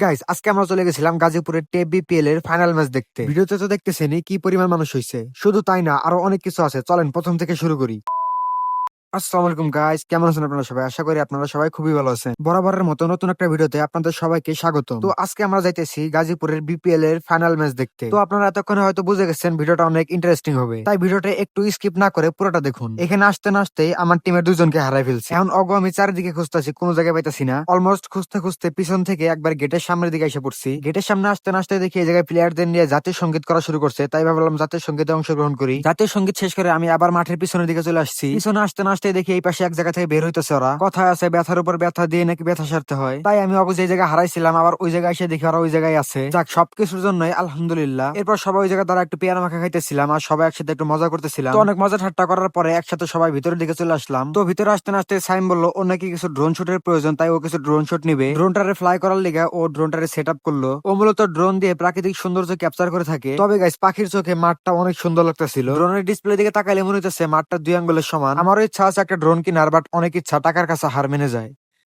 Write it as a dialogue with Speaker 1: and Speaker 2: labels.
Speaker 1: Guys আজকে আমরা চলে গেছিলাম গাজীপুরের টেপ বিপিএল এর ফাইনাল ম্যাচ দেখতে। ভিডিওতে তো দেখতেছেনি কি পরিমাণ মানুষ হয়েছে শুধু তাই না, আরও অনেক কিছু আছে। চলেন, প্রথম থেকে শুরু করি। আসসালামু আলাইকুম গাইস কেমন আছেন আপনারা সবাই? আশা করি আপনারা সবাই খুবই ভালো আছেন। বরাবরের মতো নতুন একটা ভিডিওতে আপনাদের সবাইকে স্বাগত তো আজকে আমরা যাইতেছি গাজীপুরের বিপিএল এর ফাইনাল ম্যাচ দেখতে। তো আপনারা এতক্ষণে হয়তো বুঝে গেছেন ভিডিওটা অনেক ইন্টারেস্টিং হবে। তাই ভিডিওটা একটু স্কিপ না করে পুরোটা দেখুন। এখানে আসতে না আসতে আমার টিমের দুজনকে হারাই ফেলছে। এখন অগো আমি চারিদিকে খুঁজতেছি, কোনো জায়গায় পাইতেছি না। অলমোস্ট খুঁজতে খুঁজতে পিছন থেকে একবার গেটের সামনের দিকে এসে পড়ছি। গেটের সামনে আসতে না আসতে দেখি এই জায়গায় প্লেয়ারদের নিয়ে জাতীয় সংগীত করা শুরু করছে। তাই ভাবলাম জাতীয় সঙ্গীতে অংশগ্রহণ করি। জাতীয় সংগীত শেষ করে আমি আবার মাঠের পিছনের দিকে চলে আসছি। পিছনে আসতে না আসতে দেখি এই পাশে এক জায়গা থেকে বের হইতেছে ওরা। কথা আছে, ব্যথার উপর ব্যথা দিয়ে নাকি ব্যথা সারতে হয়। তাই আমি অগো যে জায়গায় হারাইছিলাম, আবার ওই জায়গায় এসে দেখি ওরা ওই জায়গায় আছে। যাক, সবকিছুর জন্যই আলহামদুলিল্লাহ। এরপর সবাই ওই জায়গায় তারা একটু পেয়ারা মাখা খাইতেছিলাম আর সবাই একসাথে একটু মজা করতেছিলাম। অনেক মজা ঠাট্টা করার পরে একসাথে সবাই ভিতরের দিকে চলে আসলাম। তো ভিতরে আসতে না আসতে সাইম বলল ও নাকি কিছু ড্রোন শুটের প্রয়োজন, তাই ও কিছু ড্রোন শুট নিবে। ড্রোনটারে ফ্লাই করার লিগে ও ড্রোনটারে সেট আপ করল। ও মূলত ড্রোন দিয়ে প্রাকৃতিক সৌন্দর্য ক্যাপচার করে থাকে। তবে গাইস পাখির চোখে মাঠটা অনেক সুন্দর লাগতেছিল। ড্রোনের ডিসপ্লে দিকে তাকাইলে মনে হইতেছে মাঠটা দুই আঙ্গুলের সমান। আমারও ইচ্ছা আছে একটা ড্রোন কিনার বাট অনেক ইচ্ছা টাকার কাছে হার মেনে যায়।